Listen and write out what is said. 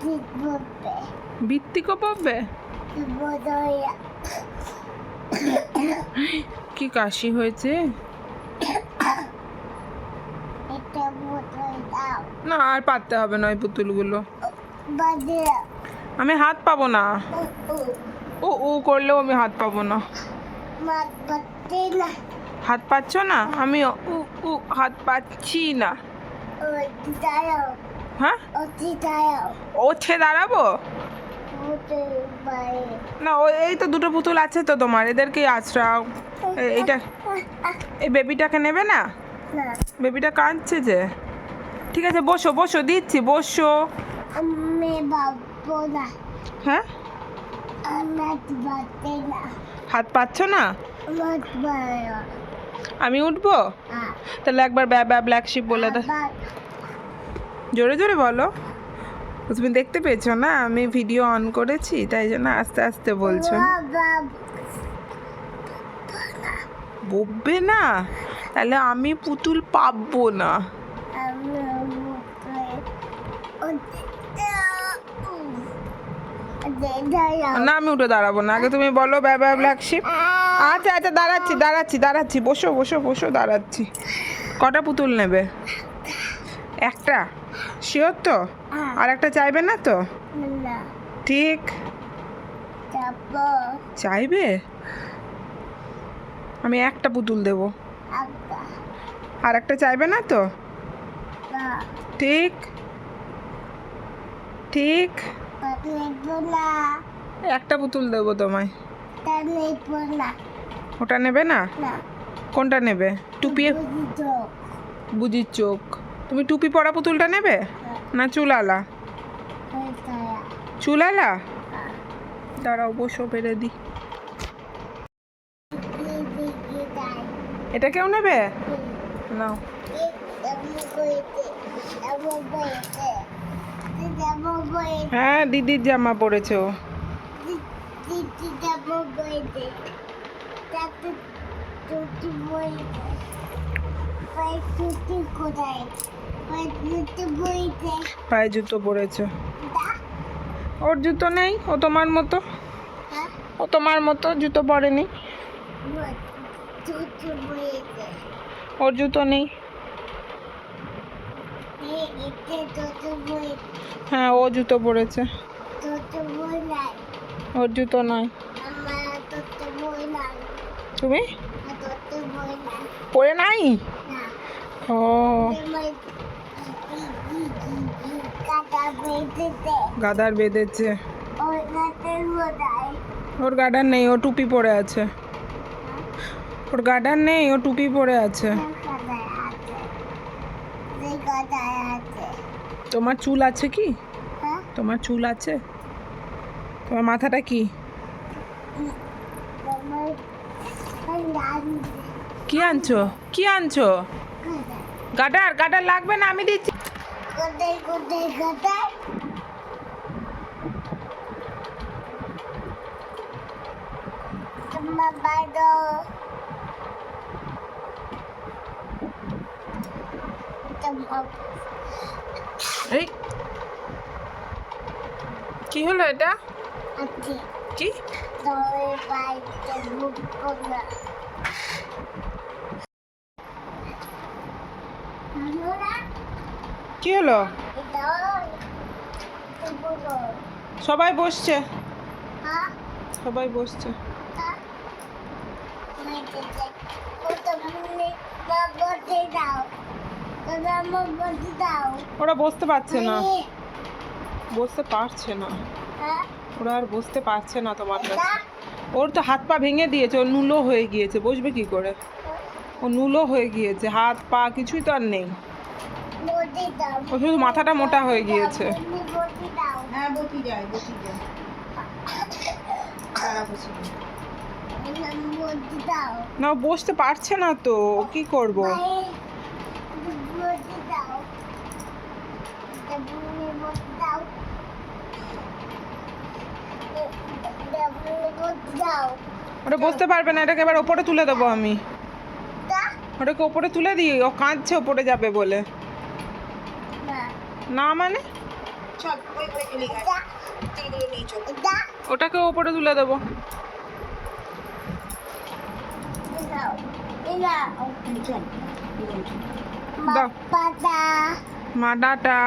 ঠিক বলবে ভিত্তিকও পাবে কি কাশি হয়েছে? না, আর পাততে হবে না ওই পুতুলগুলো। আমি হাত পাবো না। ও ও করলেও আমি হাত পাবো না। হাত পাচ্ছ না? আমি হাত পাচ্ছি না। হ্যাঁ? ওঠে দাঁড়াবো? না ও এই তো দুটো পুতুল আছে তো তোমার এদেরকে আছড়াও এইটা এই বেবিটাকে নেবে না? বেবিটা কাঁদছে যে। ঠিক আছে বসো বসো দিচ্ছি বসো। হ্যাঁ? হাত পাচ্ছ না? আমি উঠবো? তাহলে একবার ব্যা ব্যা ব্ল্যাক শিপ বলে দাও। জোরে জোরে বলো। তুমি দেখতে পেয়েছ না? আমি ভিডিও অন করেছি তাই জন্য আস্তে আস্তে বলছো। বাবা বকবে না? তাহলে আমি পুতুল পাবো না। না আমি উঠে দাঁড়াবো না। আগে তুমি বলো ব্যা ব্যা শিপ। আচ্ছা আচ্ছা দাঁড়াচ্ছি দাঁড়াচ্ছি দাঁড়াচ্ছি। বসো বসো বসো দাঁড়াচ্ছি। কটা পুতুল নেবে? একটা। শিওর তো? আর একটা চাইবে না তো? ঠিক। চাইবে? আমি একটা পুতুল দেব। আর একটা চাইবে না তো? ঠিক। ঠিক। না। একটা পুতুল দেবো তোমায়। ওটা নেবে না। কোনটা নেবে? টুপি? বুঝির চোখ। তুমি টুপি পরা পুতুলটা নেবে? না চুলালা? দাঁড়া চুলালা। দাঁড়াও বসো পেরে দি। এটা কেউ নেবে? নাও। হ্যাঁ দিদির জামা পরেছে ও। পায়ে জুতো পরেছে। ওর জুতো নেই? ও তোমার মতো? ও তোমার মতো জুতো পরেনি? ওর জুতো নেই? হ্যাঁ ও জুতো পরেছে। ওর জুতো নয় তুমি? পরে নাই। ও। গাদার বেঁধেছে। ওর গার্ডার নেই ও টুপি পরে আছে। ওর গার্ডার নেই ও টুপি পরে আছে। তোমার চুল আছে কি? তোমার চুল আছে? তোমার মাথাটা কি? কি আনছো? কি আনছো? গাডার গাডার লাগবে না আমি দিচ্ছি। কোথায় কোথায় কোথায় বাইরে এই কি হলো এটা? কি? কি হলো? সবাই বসছে। সবাই বসছে। ওরা বসতে পারছে না। বসতে পারছে না। ওরা আর বসতে পারছে না তোমার কাছে। ওর তো হাত পা ভেঙে দিয়েছে ও নুলো হয়ে গিয়েছে, বসবে কি করে? ও নুলো হয়ে গিয়েছে হাত পা কিছুই তো আর নেই। ও শুধু মাথাটা মোটা হয়ে গিয়েছে। হ্যাঁ না বসতে পারছে না তো কি করব? ওটা বসতে পারবে না এটাকে এবার ওপরে তুলে দেবো আমি। ওটাকে ওপরে তুলে দিই ও কাঁদছে ওপরে যাবে বলে। না। মানে? ওটাকে ওপরে তুলে দেবো। মা টাটা